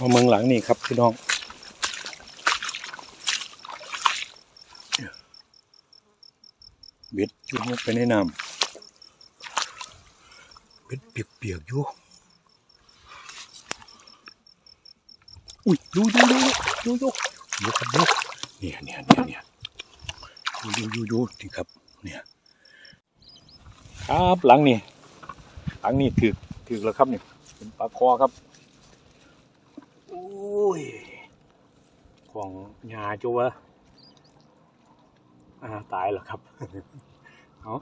มาเมืองหลังนี่ครับพี่น้องเบ็ดจุ่มลงไปในน้ำเบ็ดเปียกๆอยู่อุ้ยดูดูดูดูดูดูครับดูเนี่ยเนี่ยเนี่ยเนี่ยดูดูดูดูนี่ครับเนี่ยครับหลังนี่หลังนี่ถือถือแล้วครับนี่เป็นปลาคอครับ ยของยาจูวะอ่าตายแล้วครับเอา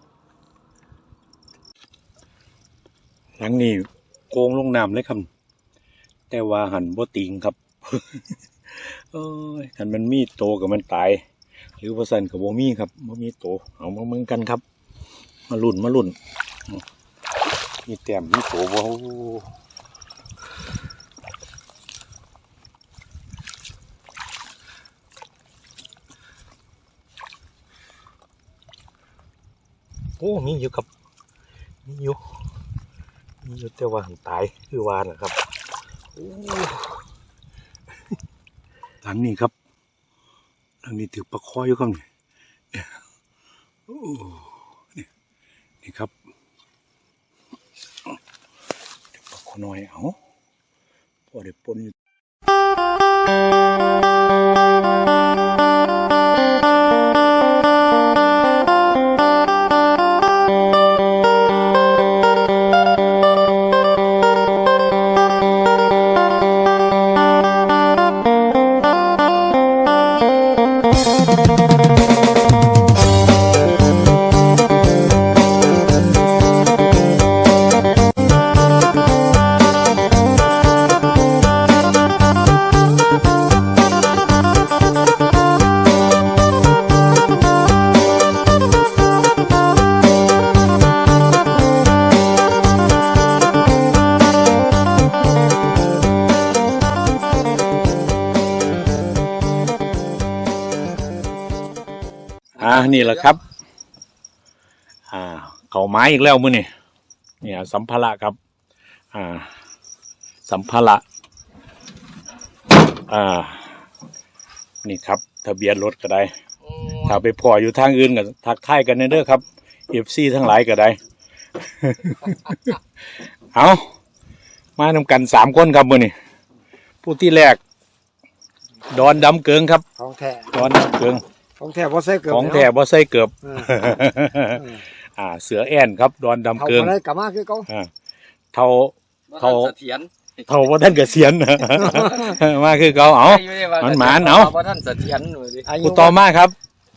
หลังนี่โกงลงน้ำเลยครับ แต่ว่าหันบ่ติงครับเอ้ยหันมันมีโตกับมันตาย หรือว่าสันกับบ่มีครับบ่มีโต เอามาเมืองกันครับ มาลุ่นมาลุ่นมีแต้มมีโตบ่ อ้โอ้มีอยู่ครับมีอยู่มีอยู่แต่ว่าหันตายคือวานนะครับโอ้หลังนี้ครับหลังนี้ถือปลาคออยู่ครับนี่โอ้นี่นี่ครับถือปลาคอน้อยเอาพอได้ปนอยู่ นี่แหละครับ อ่า เขาไม้อีกแล้วมื้อนี่เนี่ย สัมภาระครับ อ่า สัมภาระอ่า นี่ครับ ทะเบียนรถก็ได้ ถ้าไปพออยู่ทางอื่นก็ทักทายกันเด้อครับเอฟซีทั้งหลายก็ได้ เอามานำกันสามคนครับมือนี่ผู้ที่แรก ดอนดำเกิงครับ ของแท้ ดอนดำเกิง ของแท้บ่ใส่เกลือของแถบ่ใส่เกือบ เออเอออ่า เสือแอ่นครับ ดอนดำเขาเกิงบ่ได้กลับมาคือเขาอ่าเท่าเขาเขา เสถียรเท่าว่าท่านเกษียณมาคือเขาเอา มันหมานเอาเพราะท่านเสถียรหน่อยดิอายุผู้ต่อมาครับ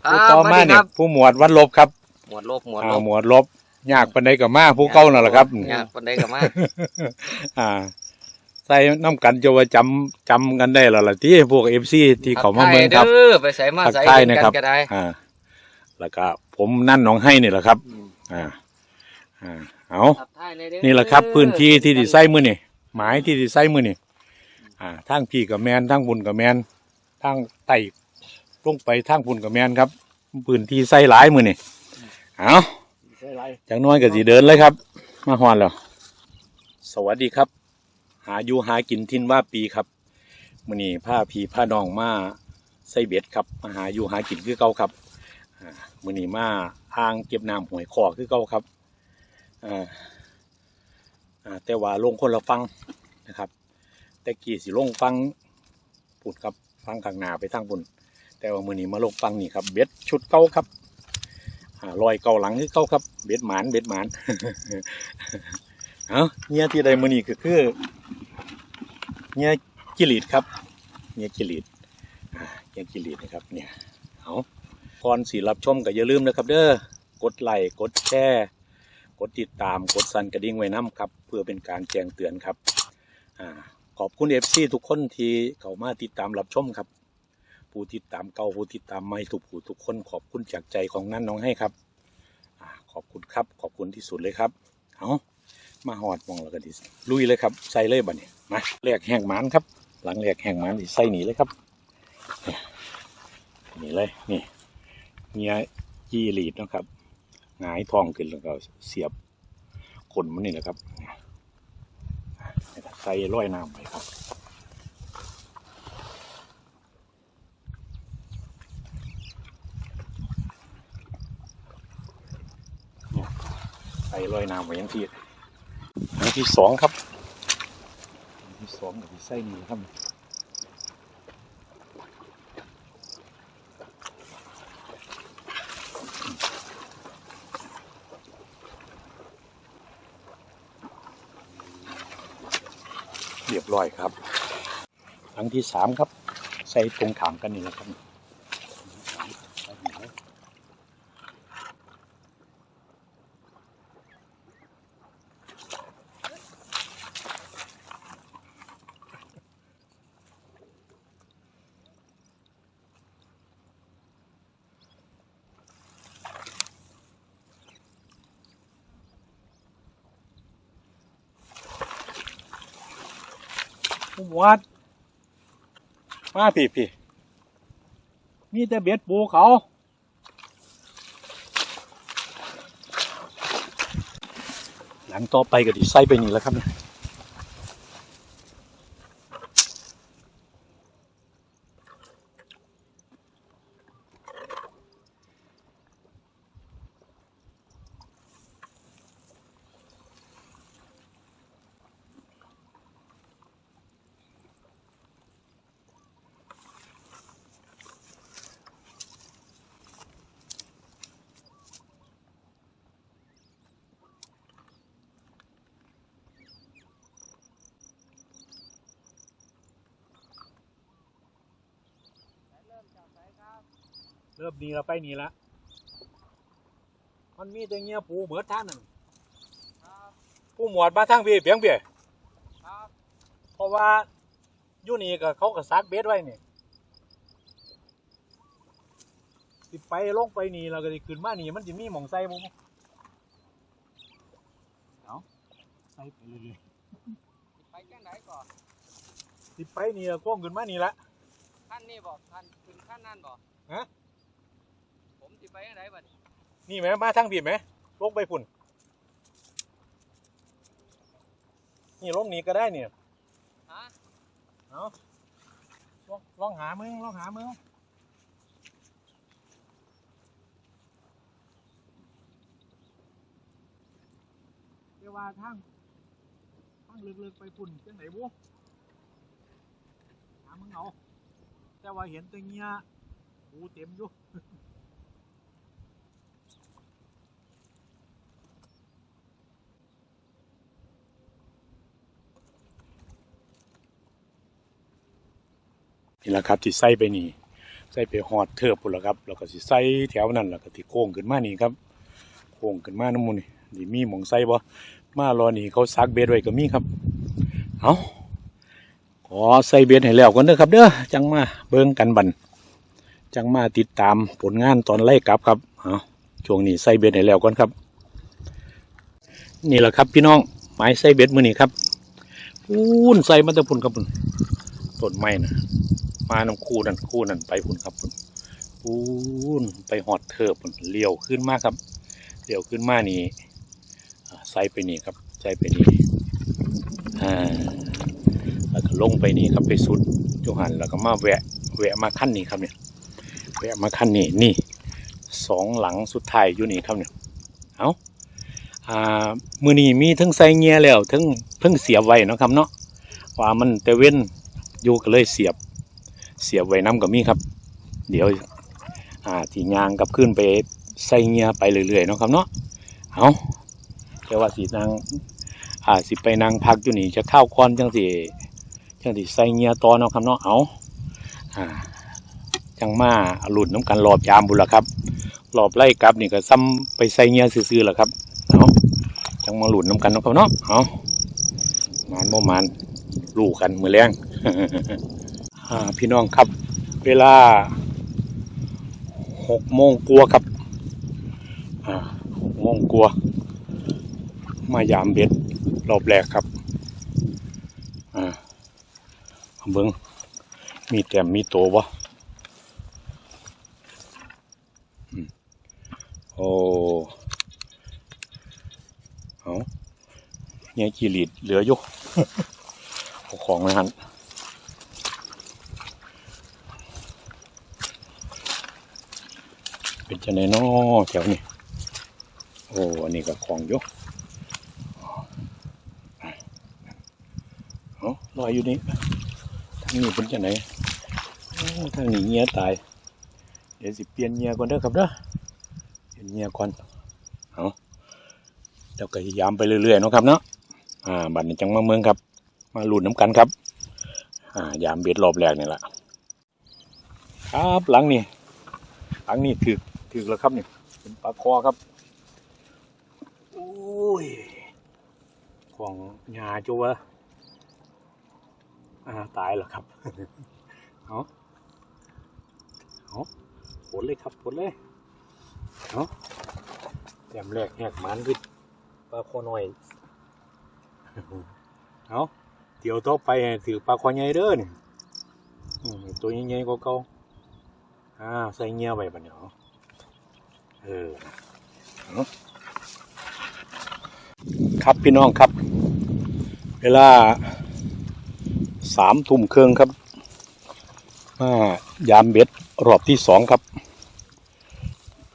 ครัผู้บต่อมาเนี่ยสวัสดีครับผู้หมวดวันลบครับหมวดโลบหมวดอ่าโลบหมวดลบยากปันใดกับมาผู้เก่านั่นแหละครับ ยากคนใดกับมา อ่า ใส่น้ำกันจะว่าจำจำกันได้แล้วล่ะที่พวกเอฟซีที่เขามาเมืองครับทักทายเด้อไปใส่มาทักใส่ทายเห็นนะกัครับนก็ได้อ่าแล้วก็ผมนั่นหน้องให้นี่แหละครับ อ่า อ่า เอาทักทายใเด้อนี่แหละครับ พื้นที่ที่ดิไส้มือนี่หมายที่ดิไส้มือนี่อ่าทางพี่กับแมนทางบุญกับแมนทางไต่ลงไปทางบุญกับแมนครับ พื้นที่ไส้หลายมือนี่เอาใส่ไรจากน้อยก็สิเดินเลยครับ มาฮอนแล้วสวัสดีครับ หาอยู่หากินทินว่าปีครับมื้อนี้ผ้าพีผ้าน้องมาใส่เบ็ดครับมาหาอยู่หากินคือเก่าครับอมื้อนี้มาอ่างเก็บน้ำหวยคอคือเก่าครับอแต่ว่าลงคนละฟังนะครับ แต่กี้สิลงฟังปุดครับฟังข้างหน้าไปทางบุญแต่ว่ามื้อนี้มาลงฟังนี่ครับ เบ็ดชุดเก่าครับอ่าลอยเก่าหลังคือเก่าครับ เบ็ดหมานเบ็ดหมาน เอาเนี่ยที่ใดมือนี้คือ เนี่ยกิริดครับเนี่ยกิริดเนี่ยกิริดนะครับเนี่ยเอาก่อนสีรับชมก็อย่าลืมนะครับ เด้อกดไลค์กดแชร์กดติดตามกดสั่นกระดิ่งไว้น้ำครับ เพื่อเป็นการแจ้งเตือนครับอ่าขอบคุณเอฟซีทุกคนที่เข้ามาติดตามรับชมครับ ผู้ติดตามเก่าผู้ติดตามใหม่ทุกผู้ทุกคนขอบคุณจากใจของนั่นน้องให้ครับอขอบคุณครับ ขอบคุณที่สุดเลยครับ เอา มาหอดมองแล้วก็ดิลุยเลยครับใส่เลยบ่เนี่ยมาเรียกแห่งหมันครับ หลังเรียกแห่งหมันใส่หนีเลยครับนี่เลยนี่เงี้ยยีหลีดนะครับหงายทองขึ้นแล้วก็เสียบขนมันนี่แหะครับใส่ร้อยน้ำไปครับใส่ร้อยน้ำไปยังที่ อันที่สองครับอันที่สองกับที่ไส้นี่ครับเรียบร้อยครับอันที่สามครับ ใส่ตรงถามกันนี่แหละครับ วัดมาพี่พี่มีแต่เบ็ดปูเขาหลังต่อไปก็ดิใส่ไปนี่แล้วครับ เนี่ยเริ่มนี่เราไปนี่ละมันมีแต่เงี้ยปูเหมือนท่านนั่นผู้หมวดมาทางพี่เพียงเพียเพราะว่าอยู่นี่ก็เขาก็ซักเบ็ดไว้นี่สิไปลงไปนี่เราก็ได้ขึ้นมานี่มันจะมีหมองใส่บุเอาใส่ไปเรื่อยไปจังไหนก่อนๆสิไปนี่เราก้มขึ้นมานี่ละขั้นนี้บอกขั้นถึงขั้นนั้นบอกฮะผมสิ ไปจังไหนบัดนี้นี่ไหมมาทางพี่ไหมลงไปพุ่น นี่ลงนี่ก็ได้เนี่ยฮะเอาลองลองหามึงลองหามึงเดี๋ยวว่าทางทางลึกๆไปปุ่นจังไหนบุหามึงเอาแต่ว่าเห็นแตัเงี้ยปูเต็มอยู่ นี่แหละครับที่ใส่ไปนี่ใส่ไปหอดเทิบพุ่นละครับ แล้วก็สิใส่แถวนั้นแล้วก็ที่โค้งขึ้นมานี่ครับ โค้งขึ้นมาน้ำมูนี่นี่มีหมองใส่บ่มารอนี่เขาซักเบ็ดไว้ก็มีครับ เอาขอใส่เบ็ดให้แล้วกันเด้อครับ เด้อจังมาเบิ่งกันบันจังมาติดตามผลงานตอนไล่กลับครับเอาช่วงนี้ใส่เบ็ดให้แล้วก่อนครับ นี่แหละครับพี่น้องไม้ใส่เบ็ดมือนี่ครับอูนใส่มาแต่พุ่นครับพุ่นต้นไม้นะ มาน้ำคู่นั่นคู่นั่นไปพุ่นครับพุ่นปูนไปหอดเทิบพุ่นเลี้ยวขึ้นมากครับเลี้ยวขึ้นมานี่ใส่ไปนี่ครับใส่ไปนี่อ่าแล้วก็ลงไปนี่ครับไปสุดจุหันแล้วก็มาแวะแวะมาขั้นนี้ครับเนี่ยแวะมาขั้นนี้นี่สองหลังสุดท้ายอยู่นี่ครับเนี่ยเอาอ่ามือนี้มีทั้งใส่เงียแล้วทั้งทั้งเสียบไว้นะครับเนาะว่ามันแต่เว้นอยู่ก็เลยเสียบ เสียบไว้น้ำกับมีครับ เดี๋ยวอ่าที่ยางกับขึ้นไปใส่เงียไปเรื่อยๆเนาะครับเนาะเอาแต่ว่าสีนางอ่าสิไปนางพักอยู่นี่จะเข้าก้อนจังสิจังสิใส่เงียต่อเนาะครับเนาะเอาอ่าจังมาหลุดน้ำกันรอบยามบุละครับรอบไล่กลับนี่ก็ซ้ำไปใส่เงียซื่อๆแหละครับเอาจังมาหลุดน้ำกันเนาะครับเนาะเอามานบ่มานลูกกันมือแรงอ่า พี่น้องครับ เวลาหกโมงกลัวาครับหกโมงกลัวามายามเบ็ดรอบแรกครับอ่าเบิ้งมีแต้มมีโตวะโอ้เอาเนี่ยกีรีดเหลืออยู่เอาของนะฮะ เป็นจังไดนอแถวนี้โอ้อันนี้ก็ของยกลอยอยู่นี่ทางนี้เป็นจังไดทางนี้เงี้ยตาย เดี๋ยวสิเปลี่ยนเงี้ยก่อนเด้อครับเด้อเปลี่ยนเงี้ยก่อนเอาเดี๋ยวก็ยามไปเรื่อยๆนะครับเนาะอ่าบัตรในจังมาเมืองครับ มาหลุดน้ำกันครับ อ่ายามเบ็ดรอบแรกนี่แหละครับหลังนี้หลังนี้ถือ ถือแล้วครับเนี่เป็นปลาคอครับโอ้ยของยาจัวะอ่าตายแล้วครับเอาเอาผลเลยครับผลเลยเอาแต้มแรกแหกมันคือปลาคอหน่อยเอาเดี๋ยวต่อไปห้ถือปลาคอใหญ่เด้อนี่อืมตัวใหญ่ๆกว่าเก่าอ่าใส่เงี้ยไว้บัดเนาะ เออครับพี่น้องครับ เวลาสามทุ่มครึ่งครับมายามเบ็ดรอบที่สองครับ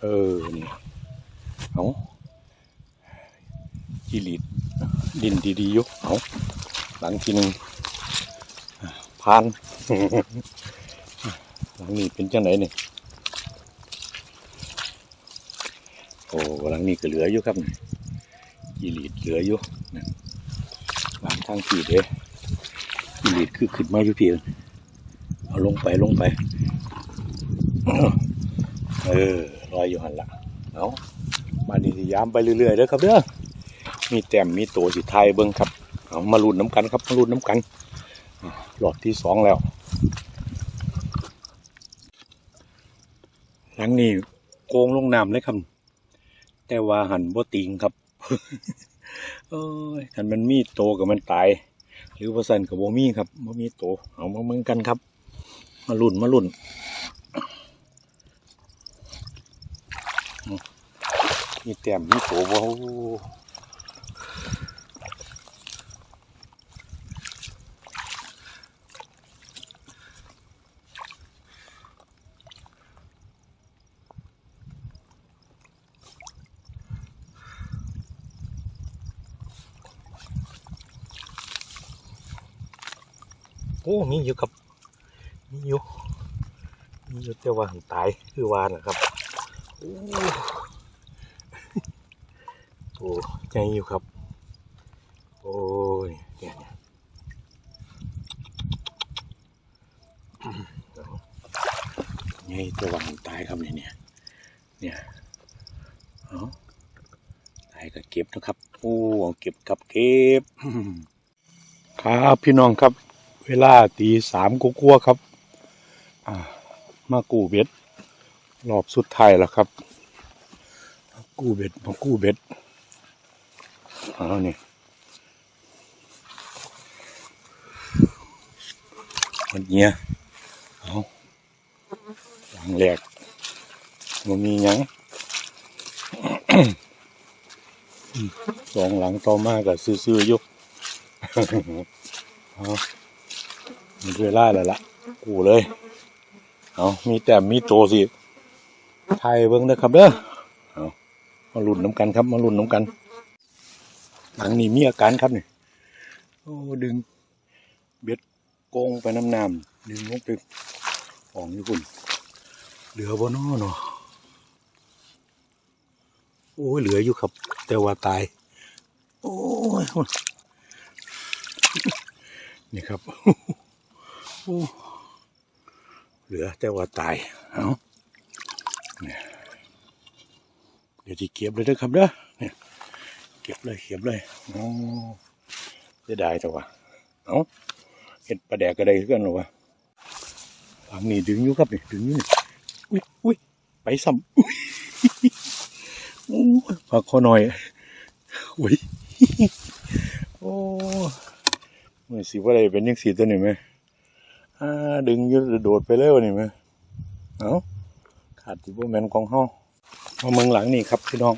เออนี่เอาจีรีดดินดีๆยุเอาหลังทีหนึ่งอ่าพาน หลังนี้เป็นจังไหนเนี่ย โอ้หลังนี้ก็เหลืออยู่ครับนี่จีรีดเหลืออยู่นั่นหลังทางผีเด้จีรีดคือขึ้นมาอยู่เพียงเอาลงไปลงไป เออลอยอยู่หันละเอามาดีสิยามไปเรื่อยๆเด้อครับเด้อมีแต้มมีโตสิไทยเบิ้งครับเอามาลุ้นน้ำกันครับมาลุ้นน้ำกันอ่ารอบที่สองแล้ว หลังนี้โกงลงน้ำเลยครับ แต่ว่าหันบ่ติงครับเอ้ยหันมันมีโตกับมันตาย หรือว่าสันกับบ่มีครับบ่มีโตเอามาเมืองกันครับ มาลุ่นมาลุ่นมีแต้มมีโตบ่ อ้โอ้มีอยู่ครับมีอยู่มีอยู่แต่ว่าหันตายคือวานนะครับโอ้โหใจอยู่ครับ โอ้ยเนี่ยเนี่ยไงแต่ว่าหันตายครับเนี่ยเนี่ยเนี่ยเอาตายก็เก็บนะครับโอ้เอาเก็บกับเก็บครับพี่น้องครับ เวลาตีสามกลัวครับมากู้เบ็ดรอบสุดท้ายแล้วครับ กู้เบ็ดมากู้เบ็ดเอาเนี่ยมันเนี้ยเอาหลังแรกมันมีหยังสองหลังต่อมากับซื่อๆยุกเอา มันเวลาแล้วละกูเลย เอามีแต่มีโตสิไทยเบิ้งนะครับเด้อเอามาลุ่นน้ำกันครับ มาลุ่นน้ำกัน หลังนี้มีอาการครับนี่โอ้ดึง เบ็ดโกงไปน้ำน้ำดึงลงไปของญี่ปุ่นเหลือบ่นอเนาะโอ้ยเหลืออยู่ครับ แต่ว่าตาย โอ้ยนี่ครับ เหลือแต่ว่าตายเอาเนี่ยเดี๋ยวที่เก็บเลยนะครับเด้อเนี่ยเก็บเลยเก็บเลยโอ้จะได้แต่ว่าเอาเห็ดปลาแดกก็ได้กันหรอวะทางนี้ดึงอยู่ครับนี่ดึงอยู่นี่อุ้ยอุ้ยไปซ้ำอุ้ยโอ้ยพาคอหน่อยอุ้ยโอ้ไม่สิว่าอะไรเป็นยังสีตัวนี้ไหม ดึงยืดโดดไปเลยวนี่ไหมเอาขาดที่พวกแมนของห้องมาเมืองหลังนี่ครับพี่น้อง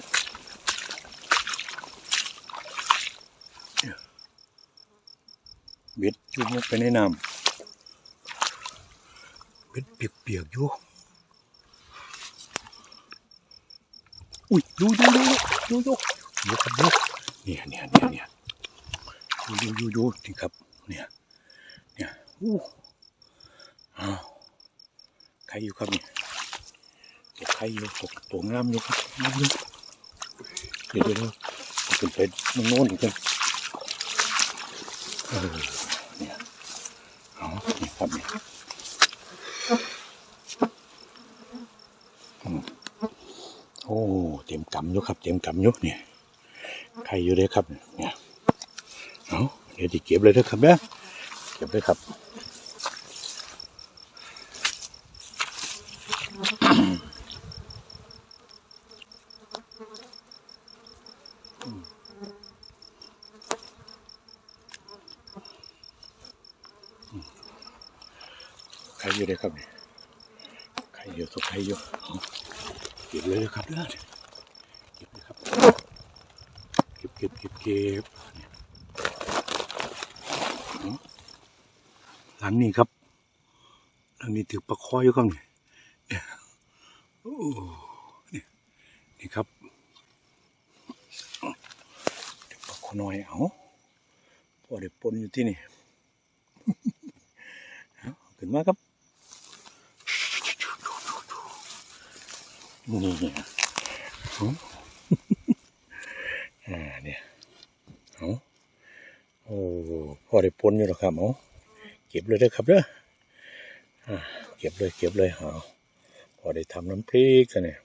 เบ็ดจุ่มลงไปในน้ำเบ็ดเปียกๆอยู่อุ้ยดูดูดูดูดูดูครับดูเนี่ยเนี่ยเนี่ยเนี่ยดูดูดูดูนี่ครับเนี่ยเนี่ยอู้ อ้าวใครอยู่ครับเนี่ยตกใครอยู่ตกตัวงามอยู่ครับงามอยู่เดี๋ยวเดี๋ยวเดี๋ยเอาขึ้นไปมันโน่นอีกกันเออเนี่ยเอานี่ครับเนี่อืมโอ้เต็มกำอยู่ครับ เต็มกำอยู่เนี่ยใครอยู่เลยครับ เนี่ยเอาเดี๋ยวจะเก็บเลยนะครับเนี่ยเก็บเลยครับ ใครอยู่เลยครับเนี่ยใครอยู่ตกใครอยู่เก็บเลยนะครับเด้อเก็บเลยครับเก็บเก็บเก็บเก็บเนี่ยเอาหลังนี้ครับหลังนี้ถือปลาคออยู่ครับเนี่ยโอ้นี่นี่ครับปลาคอน้อยเอาพอได้ปนอยู่ที่นี่ ขึ้นมาครับ นี่อาอ่าเนี่ยเอาโอ้พอได้ปนอยู่แล้วครับเอาเก็บเลยเด้อครับเด้ออ่าเก็บเลยเก็บเลยเอาพอได้ทำน้ำพริกกันเนี่ย